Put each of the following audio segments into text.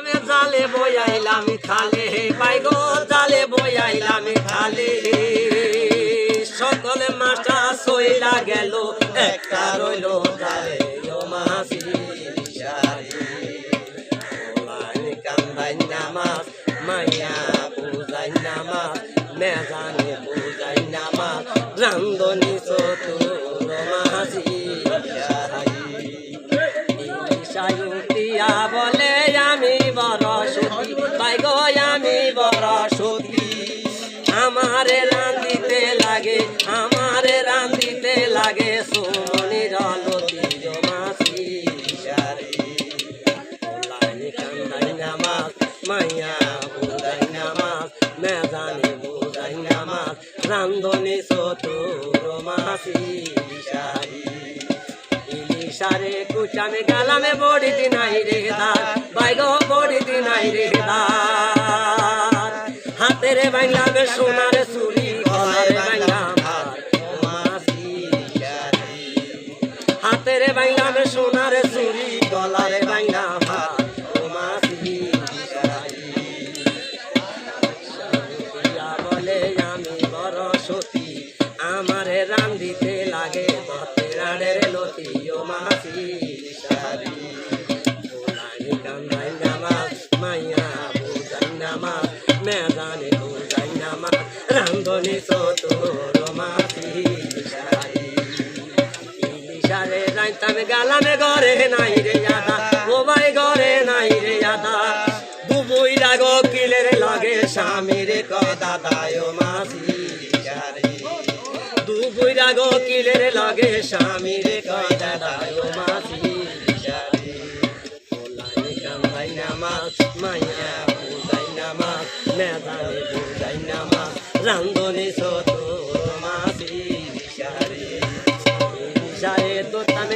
আমি জালে বইয়াইলাম খালে। বাইগো জালে বইয়াইলাম খালে। সকলে মাস্টা সইলা গেল, একটা রইল জালে। মাসি কান্দাই নামাজ, মাইয়া পূজাই নামাজ, মেজানে পূজাই নামাজ, রান্ধনি চতুর মাসি সায়ুতিয়া বলে আমারে রান্দিতে লাগে সুমনির লতি মাসি সারি লাইনি কান্দাই নামাজ, মাইয়া বুঝাই নামাজ, মেজানি বুঝাই নামাজ, রান্ধনি চতুর মাসি গালামে বড়ি দিনাই রে দার বাইগো বড়ি দিনাই রে দার হাতের চুরি সোনার চুরি গলারে বাংলাম বলে, আমি বড় সতী, আমারে রান্দিতে লাগে বতেরাড়ের লতি, ও মাসি সারি ওলানি যাইতাম গালামে ঘরে নাই রে আদা। ও ভাই, ঘরে নাই রে আদা। দুবুই লাগো কিলের লাগে স্বামীর কথা দায় মাসি সারি দুবুই লাগো কিলের লাগে স্বামীর কথা দায় মাসি সারি ওলাই কান্দাই নামাজ, মাইয়া বুঝাই নামাজ মেদানে বুঝাই নামাজ, রান্ধনি চতুর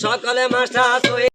সকলে মাস্টার